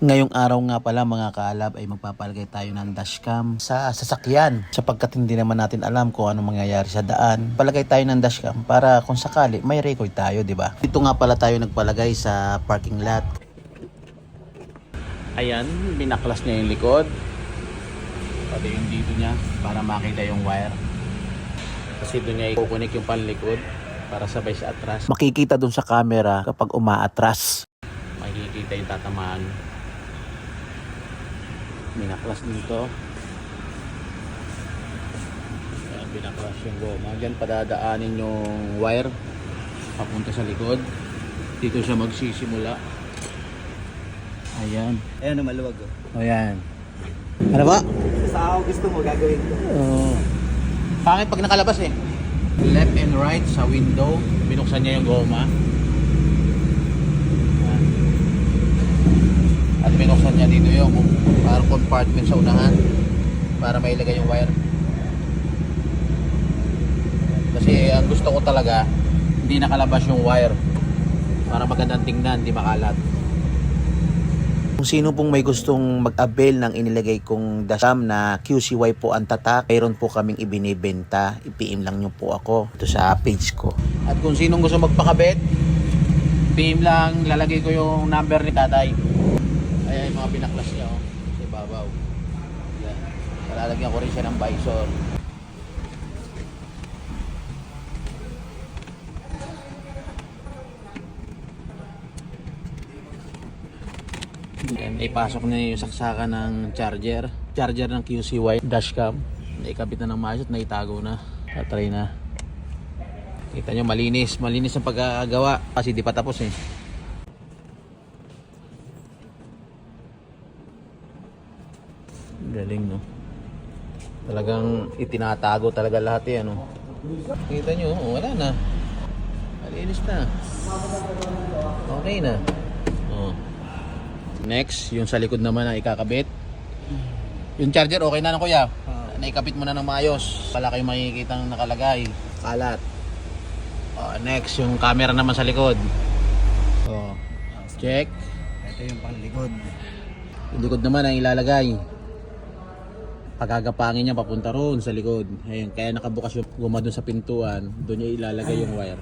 Ngayong araw nga pala mga kaalab ay magpapalagay tayo ng dashcam sa sasakyan. Sapagkat hindi naman natin alam kung ano mangyayari sa daan. Palagay tayo ng dashcam para kung sakali may record tayo, di ba? Dito nga pala tayo nagpalagay sa parking lot. Ayan, binaklas niya yung likod. Pati yung dito niya para makita yung wire. Kasi doon niya ikukunik yung panlikod para sabay sa atras. Makikita doon sa camera kapag umaatras. Makikita yung tatamaan. Binaklas dito. Ayan, binaklas yung goma. Diyan padadaanin yung wire papunta sa likod. Dito siya magsisimula. Ayan. Ayan na maluwag oh. Ayan. Ano ba? Sa ako gusto mo gagawin ko. Oo. Pangit pag nakalabas eh. Left and right sa window. Binuksan niya yung goma. At binuksan niya dito yung parang compartment sa unahan para mailagay yung wire. Kasi ang gusto ko talaga hindi nakalabas yung wire para magandang tingnan, hindi makalat. Kung sino pong may gustong mag-avail ng inilagay kong dashcam na QCY po ang tatak, mayroon po kaming ibinibenta. I-PM lang nyo po ako ito sa page ko. At kung sinong gusto magpakabit, PM lang, lalagay ko yung number ni tatay. Mga binaklas niya oh, sa ibabaw. Yan. Lalagyan ko rin siya ng bison. Then, ipasok na yung saksakan ng charger. Charger ng QCY dashcam. Naikabit na ng maayos at naitago na. Tatry na. Kita nyo, malinis. Malinis ang pagkagawa. Kasi di pa tapos eh. Galing no. Talagang itinatago talaga lahat eh. Ano. Kita nyo, oh, wala na. Malinis na. Okay na. Oh. Next, yung sa likod naman ang ikakabit. Yung charger, okay na na kuya. Naikabit mo na ng maayos. Wala kayong makikita nakalagay. Kalat. Oh, next, yung camera naman sa likod. Oh. Check. Ito yung panlikod. Yung likod naman ang ilalagay. Pagkagapangin niya papunta roon sa likod. Ayun, kaya nakabukas yung guma doon sa pintuan. Doon niya ilalagay yung wire.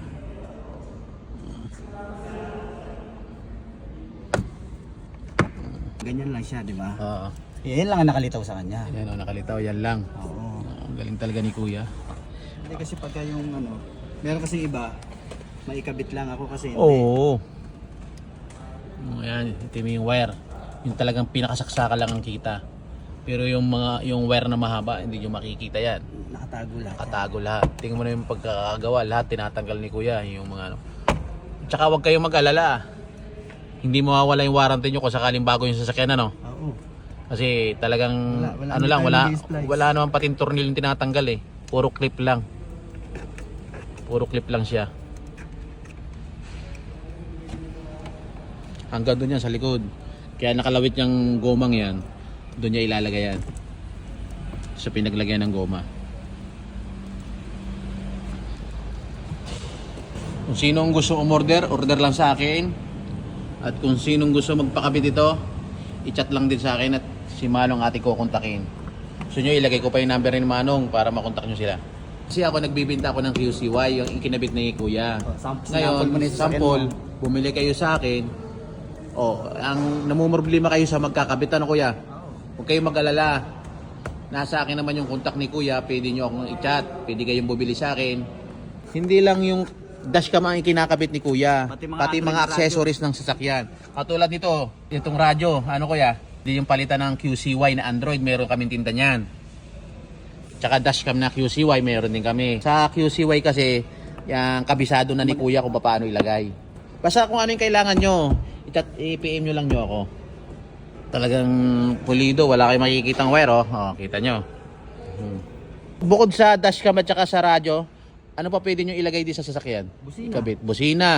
Ganyan lang siya, di ba? Oo. Yan lang ang nakalitaw sa kanya. Yan o, nakalitaw. Yan lang. Oo. Ah, Ang galing talaga ni kuya. Hindi kasi pagka yung ano, meron kasi iba, maikabit lang ako kasi hindi. Oo. Oh, yan, itim yung wire. Yung talagang pinakasaksaka lang ang kita. Pero yung mga yung wire na mahaba, hindi nyo makikita yan. Nakatago lahat. Katago lahat. Tingnan mo na yung pagkakagawa, lahat tinatanggal ni kuya, yung mga ano. Tsaka huwag kayong mag-alala. Hindi mawawala yung warranty nyo kung sakaling bago yung sasakyan ano. Oo. Kasi talagang Wala- wala ano lang, wala wala naman pating tornil yung tinatanggal eh. Puro clip lang. Puro clip lang siya. Hanggang doon yan sa likod. Kaya nakalawit yung gomang yan. Doon niya ilalagay yan. Sa pinaglagyan ng goma. Kung sinong gusto umorder, order lang sa akin. At kung sinong gusto magpakabit ito, i-chat lang din sa akin at si Manong ating kukontakin. Gusto nyo, ilagay ko pa yung number ni Manong para makontak nyo sila. Kasi ako nagbibinta ako ng QCY, yung ikinabit ni Kuya. Oh, sam- Ngayon, sample sample, bumili kayo sa akin. O, ang namumroblema kayo sa magkakabit, ano Kuya? Huwag kayong mag-alala. Nasa akin naman yung contact ni Kuya, pwede nyo akong i-chat, pwede kayong bumili sa akin. Hindi lang yung dashcam ang kinakabit ni Kuya, Pati pati mga mga, Android accessories ng sasakyan. Katulad nito, itong radyo, ano Kuya? Hindi yung palitan ng QCY na Android, meron kaming tinda niyan. Tsaka dashcam na QCY, meron din kami. Sa QCY kasi, yung kabisado na ni Kuya kung paano ilagay. Basta kung ano yung kailangan nyo, i-PM nyo lang nyo ako. Talagang pulido, wala kayong makikitang wire, oh. oh kita nyo. Hmm. Bukod sa dashcam at saka sa radyo, ano pa pwede nyo ilagay din sa sasakyan? Busina. Kabit. Busina.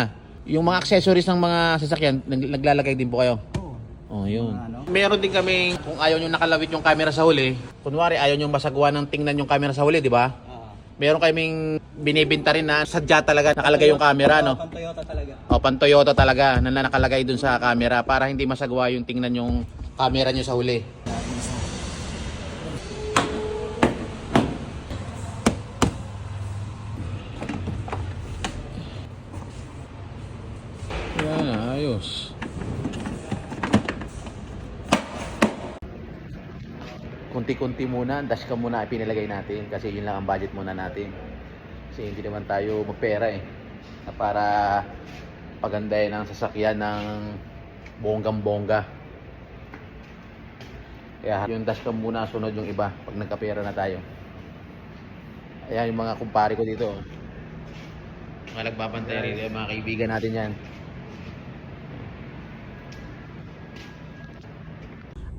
Yung mga accessories ng mga sasakyan, nag- naglalagay din po kayo. Oo. Oh, yun. Ano? Meron din kami, kung ayaw nyo nakalawit yung camera sa huli, kunwari ayaw nyo masagawa ng tingnan yung camera sa huli, di ba? Ah. Meron kaming binibinta rin na sadya talaga nakalagay yung camera, no? Pang Toyota talaga. O, pan Toyota talaga na nakalagay dun sa camera para hindi masagwa yung tingnan yung camera nyo sa huli. Yan, ayos. Kunti-kunti muna, dashcam muna ay pinilagay natin kasi yun lang ang budget muna natin. Kasi hindi naman tayo magpera eh. Na para pagandahin ang sasakyan ng bonggang-bongga. Kaya yung dashcam muna sunod yung iba pag nagkapera na tayo. Ayan yung mga kumpare ko dito. Mga nagbabantay rito, yung mga kaibigan natin yan.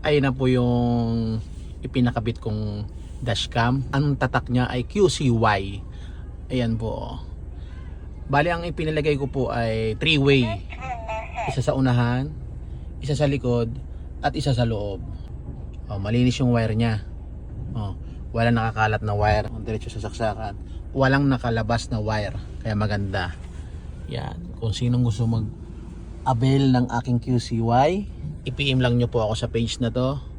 Ayun na po yung ipinakabit kong dashcam. Ang tatak niya ay QCY. Ayan po. Bali ang ipinilagay ko po ay three-way. Isa sa unahan, isa sa likod, at isa sa loob. Oh, malinis yung wire niya. Oh, walang nakakalat na wire. Ang diretso sa saksakan. Walang nakalabas na wire. Kaya maganda. Yan. Kung sinong gusto mag avail ng aking QCY, i-PM lang nyo po ako sa page na to